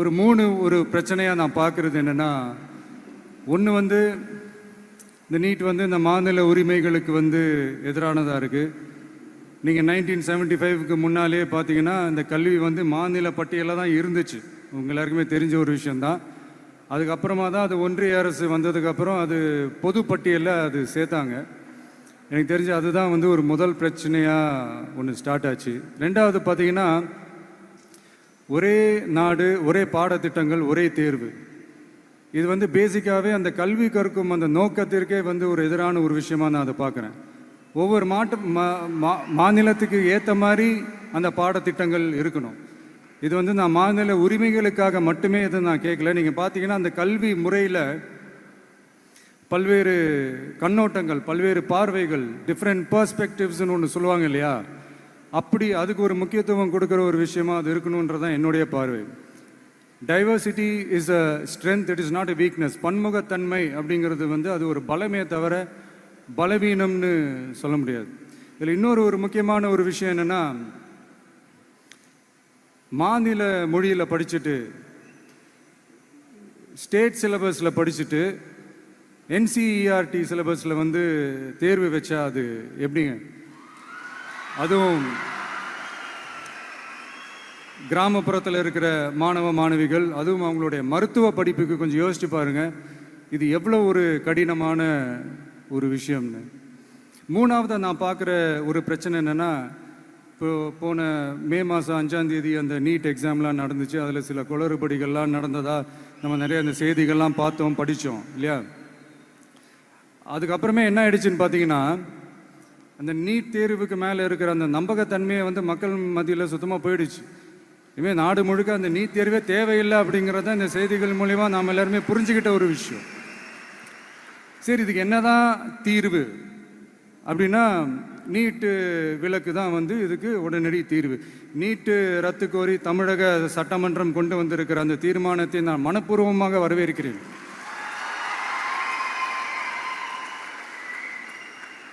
ஒரு மூணு ஒரு பிரச்சனையாக நான் பார்க்குறது என்னென்னா ஒன்று வந்து இந்த நீட் வந்து இந்த மாநில உரிமைகளுக்கு வந்து எதிரானதாக இருக்குது நீங்கள் நைன்டீன் செவன்ட்டி ஃபைவ்க்கு முன்னாலே பார்த்தீங்கன்னா இந்த கல்வி வந்து மாநில பட்டியலில் தான் இருந்துச்சு. உங்க எல்லாருக்குமே தெரிஞ்ச ஒரு விஷயந்தான் அதுக்கப்புறமா தான் அது ஒன்றிய அரசு வந்ததுக்கப்புறம் அது பொது பட்டியலில் அது சேர்த்தாங்க. எனக்கு தெரிஞ்சு அதுதான் வந்து ஒரு முதல் பிரச்சனையாக ஒன்று ஸ்டார்ட் ஆச்சு. ரெண்டாவது பார்த்தீங்கன்னா ஒரே நாடு ஒரே பாடத்திட்டங்கள் ஒரே தேர்வு. இது வந்து பேசிக்காகவே அந்த கல்வி கற்கும் அந்த நோக்கத்திற்கே வந்து ஒரு எதிரான ஒரு விஷயமா நான் அதை பார்க்குறேன். ஒவ்வொரு மாட்டு மா- மா- மாநிலத்துக்கு ஏற்ற மாதிரி அந்த பாடத்திட்டங்கள் இருக்கணும். இது வந்து நான் மாநில உரிமைகளுக்காக மட்டுமே இதை நான் கேட்கல. நீங்கள் பார்த்தீங்கன்னா அந்த கல்வி முறையில் பல்வேறு கண்ணோட்டங்கள் பல்வேறு பார்வைகள் டிஃப்ரெண்ட் பர்ஸ்பெக்டிவ்ஸ்னு ஒன்று சொல்லுவாங்க இல்லையா? அப்படி அதுக்கு ஒரு முக்கியத்துவம் கொடுக்குற ஒரு விஷயமா அது இருக்கணுன்றது தான் என்னுடைய பார்வை. Diversity is a strength it is not a weakness பன்முகத்தன்மை அப்படிங்கிறது வந்து அது ஒரு பலமே தவிர பலவீனம்னு சொல்ல முடியாது. இதில் இன்னொரு ஒரு முக்கியமான ஒரு விஷயம் என்னென்னா மாநில மொழியில் படிச்சுட்டு ஸ்டேட் சிலபஸில் படிச்சுட்டு என்சிஇஆர்டி சிலபஸில் வந்து தேர்வு வச்சா அது எப்படிங்க? அதுவும் கிராமப்புறத்தில் இருக்கிற மாணவ மாணவிகள் அதுவும் அவங்களுடைய மருத்துவ படிப்புக்கு கொஞ்சம் யோசிச்சு பாருங்கள் இது எவ்வளோ ஒரு கடினமான ஒரு விஷயம்னு. மூணாவது நான் பார்க்குற ஒரு பிரச்சனை என்னென்னா இப்போ போன மே மாதம் அஞ்சாந்தேதி அந்த நீட் எக்ஸாம்லாம் நடந்துச்சு. அதில் சில குளறுபடிகள்லாம் நடந்ததா நம்ம நிறைய அந்த செய்திகள்லாம் பார்த்தோம் படித்தோம் இல்லையா? அதுக்கப்புறமே என்ன ஆயிடுச்சுன்னு பார்த்தீங்கன்னா அந்த நீட் தேர்வுக்கு மேலே இருக்கிற அந்த நம்பகத்தன்மையை வந்து மக்கள் மத்தியில் சுத்தமாக போயிடுச்சு. இனிமேல் நாடு முழுக்க அந்த நீட் தேர்வே தேவையில்லை அப்படிங்கிறத இந்த செய்திகள் மூலிமா நாம் எல்லாருமே புரிஞ்சுக்கிட்ட ஒரு விஷயம். சரி இதுக்கு என்னதான் தீர்வு? அப்படின்னா நீட்டு விலக்கு தான் வந்து இதுக்கு உடனடி தீர்வு. நீட்டு ரத்து கோரி தமிழக சட்டமன்றம் கொண்டு வந்திருக்கிற அந்த தீர்மானத்தை நான் மனப்பூர்வமாக வரவேற்கிறேன்.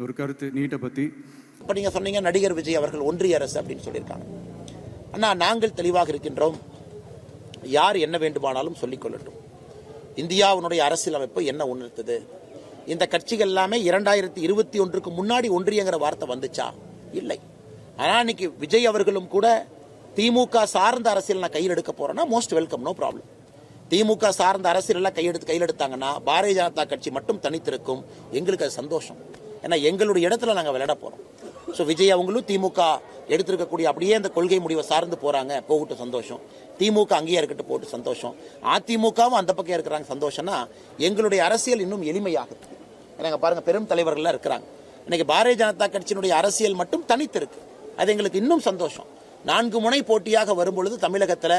ஒரு கருத்து நீட்டை பற்றி இப்போ நீங்கள் சொன்னீங்க நடிகர் விஜய் அவர்கள் ஒன்றிய அரசு அப்படின்னு சொல்லியிருக்காங்க. அண்ணா நாங்கள் தெளிவாக இருக்கின்றோம். யார் என்ன வேண்டுமானாலும் சொல்லிக் கொள்ளட்டும். இந்தியாவினுடைய அரசியலமைப்பு என்ன உணர்த்தது? இந்த கட்சிகள் எல்லாமே இரண்டாயிரத்தி இருபத்தி ஒன்றுக்கு முன்னாடி ஒன்றியங்கிற வார்த்தை வந்துச்சா? இல்லை. ஆனால் இன்னைக்கு விஜய் அவர்களும் கூட திமுக சார்ந்த அரசியல் நான் கையில் எடுக்க போறேன்னா most welcome no problem DMK சார்ந்த அரசியல் எல்லாம் கையெடுத்து கையில் எடுத்தாங்கன்னா பாரதிய ஜனதா கட்சி மட்டும் தனித்திருக்கும். எங்களுக்கு அது சந்தோஷம். ஏன்னா எங்களுடைய இடத்துல நாங்கள் விளையாட போறோம். ஸோ விஜய் அவங்களும் திமுக எடுத்திருக்கக்கூடிய அப்படியே அந்த கொள்கை முடிவை சார்ந்து போறாங்க. போகட்டும் சந்தோஷம். திமுக அங்கேயே இருக்கட்டும் போட்டு சந்தோஷம். அதிமுகவும் அந்த பக்கம் இருக்கிறாங்க சந்தோஷம்னா எங்களுடைய அரசியல் இன்னும் எளிமையாகுது. ஏன்னா பாருங்க பெரும் தலைவர்கள்லாம் இருக்கிறாங்க. இன்னைக்கு பாரதிய ஜனதா கட்சியினுடைய அரசியல் மட்டும் தனித்திருக்கு. அது எங்களுக்கு இன்னும் சந்தோஷம். நான்கு முனை போட்டியாக வரும்பொழுது தமிழகத்தில்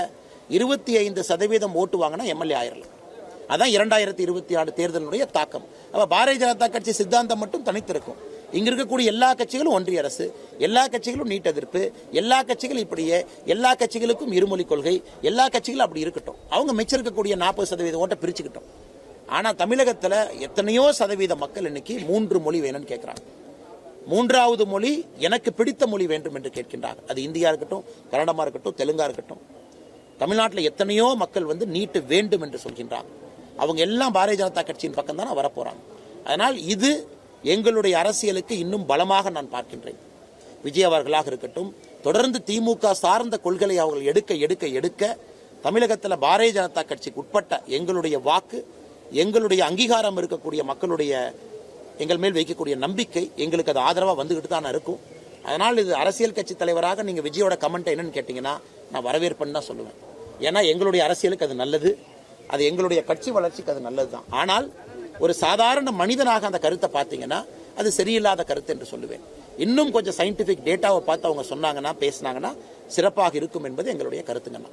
இருபத்தி ஐந்து சதவீதம் ஓட்டு வாங்கினா எம்எல்ஏ ஆயிரலாம். அதான் இரண்டாயிரத்தி இருபத்தி ஆறு தேர்தலினுடைய தாக்கம். அப்போ பாரதிய ஜனதா கட்சி சித்தாந்தம் மட்டும் தனித்திருக்கும். இங்க இருக்கக்கூடிய எல்லா கட்சிகளும் ஒன்றிய அரசு எல்லா கட்சிகளும் நீட் எதிர்ப்பு எல்லா கட்சிகளும் இப்படியே எல்லா கட்சிகளுக்கும் இருமொழி கொள்கை எல்லா கட்சிகளும் அப்படி இருக்கட்டும். அவங்க மிச்சிருக்கக்கூடிய நாற்பது சதவீத ஓட்டை பிரிச்சுக்கிட்டோம். ஆனா தமிழகத்துல எத்தனையோ சதவீத மக்கள் இன்னைக்கு மூன்று மொழி வேணும்னு கேட்குறாங்க மூன்றாவது மொழி எனக்கு பிடித்த மொழி வேண்டும் என்று கேட்கின்றார் அது இந்தியா இருக்கட்டும் கன்னடமா இருக்கட்டும் தெலுங்கா இருக்கட்டும். தமிழ்நாட்டில் எத்தனையோ மக்கள் வந்து நீட்டு வேண்டும் என்று சொல்கின்றாங்க. அவங்க எல்லாம் பாரதிய ஜனதா கட்சியின் பக்கம் தான் வரப்போறாங்க. அதனால் இது எங்களுடைய அரசியலுக்கு இன்னும் பலமாக நான் பார்க்கின்றேன். விஜய் அவர்களாக இருக்கட்டும் தொடர்ந்து திமுக சார்ந்த கொள்கையை அவர்கள் எடுக்க எடுக்க எடுக்க தமிழகத்தில் பாரதிய ஜனதா கட்சிக்கு உட்பட்ட எங்களுடைய வாக்கு எங்களுடைய அங்கீகாரம் இருக்கக்கூடிய மக்களுடைய எங்கள் மேல் வைக்கக்கூடிய நம்பிக்கை எங்களுக்கு அது ஆதரவாக வந்துகிட்டு தான் இருக்கும். அதனால் இது அரசியல் கட்சி தலைவராக நீங்கள் விஜயோட கமெண்ட் என்னன்னு கேட்டிங்கன்னா நான் வரவேற்புன்னு தான் சொல்லுவேன். ஏன்னா எங்களுடைய அரசியலுக்கு அது நல்லது. அது எங்களுடைய கட்சி வளர்ச்சிக்கு அது நல்லது தான் ஆனால் ஒரு சாதாரண மனிதனாக அந்த கருத்தை பார்த்தீங்கன்னா அது சரியில்லாத கருத்து என்று சொல்லுவேன். இன்னும் கொஞ்சம் சயின்டிஃபிக் டேட்டாவை பார்த்து அவங்க சொன்னாங்கன்னா பேசினாங்கன்னா சிறப்பாக இருக்கும் என்பது எங்களுடைய கருத்துங்கண்ணா